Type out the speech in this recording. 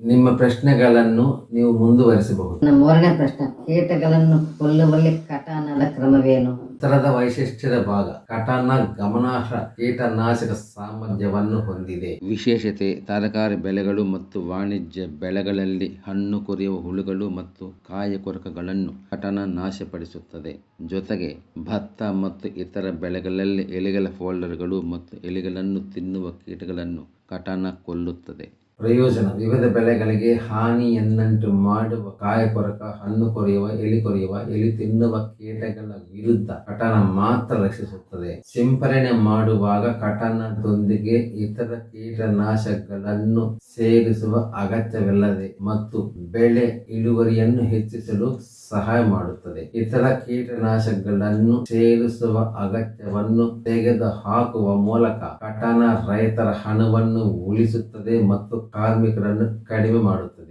ನಿಮ್ಮ ಪ್ರಶ್ನೆಗಳನ್ನು ನೀವು ಮುಂದುವರಿಸಬಹುದು. ನಮ್ಮ ಮೂರನೇ ಪ್ರಶ್ನೆ ಕೀಟಗಳನ್ನು ಕೊಲ್ಲುವಲ್ಲಿ ಕಟಾನದ ಕ್ರಮವೇನು? ಉತ್ತರದ ವೈಶಿಷ್ಟ್ಯದ ಭಾಗ ಕಟಾನ ಗಮನಾರ್ಹ ಕೀಟನಾಶಕ ಸಾಮರ್ಥ್ಯವನ್ನು ಹೊಂದಿದೆ. ವಿಶೇಷತೆ ತರಕಾರಿ ಬೆಳೆಗಳು ಮತ್ತು ವಾಣಿಜ್ಯ ಬೆಳೆಗಳಲ್ಲಿ ಹಣ್ಣು ಕೊರೆಯುವ ಹುಳುಗಳು ಮತ್ತು ಕಾಯ ಕೊರಕಗಳನ್ನು ಕಟಾನ ನಾಶಪಡಿಸುತ್ತದೆ. ಜೊತೆಗೆ ಭತ್ತ ಮತ್ತು ಇತರ ಬೆಳೆಗಳಲ್ಲಿ ಎಲೆಗಳ ಫೋಲ್ಡರ್ಗಳು ಮತ್ತು ಎಲೆಗಳನ್ನು ತಿನ್ನುವ ಕೀಟಗಳನ್ನು ಕಟಾನ ಕೊಲ್ಲುತ್ತದೆ. ಪ್ರಯೋಜನ. ವಿವಿಧ ಬೆಳೆಗಳಿಗೆ ಹಾನಿಯನ್ನುಂಟು ಮಾಡುವ ಕಾಯಕೊರಕ ಹಣ್ಣು ಕೊರೆಯುವ, ಎಲಿ ಕೊರೆಯುವ, ಎಲಿ ತಿನ್ನುವ ಕೀಟಗಳ ವಿರುದ್ಧ ಕಟನ ಮಾತ್ರ ರಕ್ಷಿಸುತ್ತದೆ. ಸಿಂಪರಣೆ ಮಾಡುವಾಗ ಕಟನದೊಂದಿಗೆ ಇತರ ಕೀಟನಾಶಕಗಳನ್ನು ಸೇರಿಸುವ ಅಗತ್ಯವಿಲ್ಲದೆ ಮತ್ತು ಬೆಳೆ ಇಳುವರಿಯನ್ನು ಹೆಚ್ಚಿಸಲು ಸಹಾಯ ಮಾಡುತ್ತದೆ. ಇತರ ಕೀಟನಾಶಕಗಳನ್ನು ಸೇರಿಸುವ ಅಗತ್ಯವನ್ನು ತೆಗೆದು ಹಾಕುವ ಮೂಲಕ ಕಟನ ರೈತರ ಹಣವನ್ನು ಉಳಿಸುತ್ತದೆ ಮತ್ತು ಕಾರ್ಮಿಕರನ್ನು ಕಡಿಮೆ ಮಾಡುತ್ತದೆ.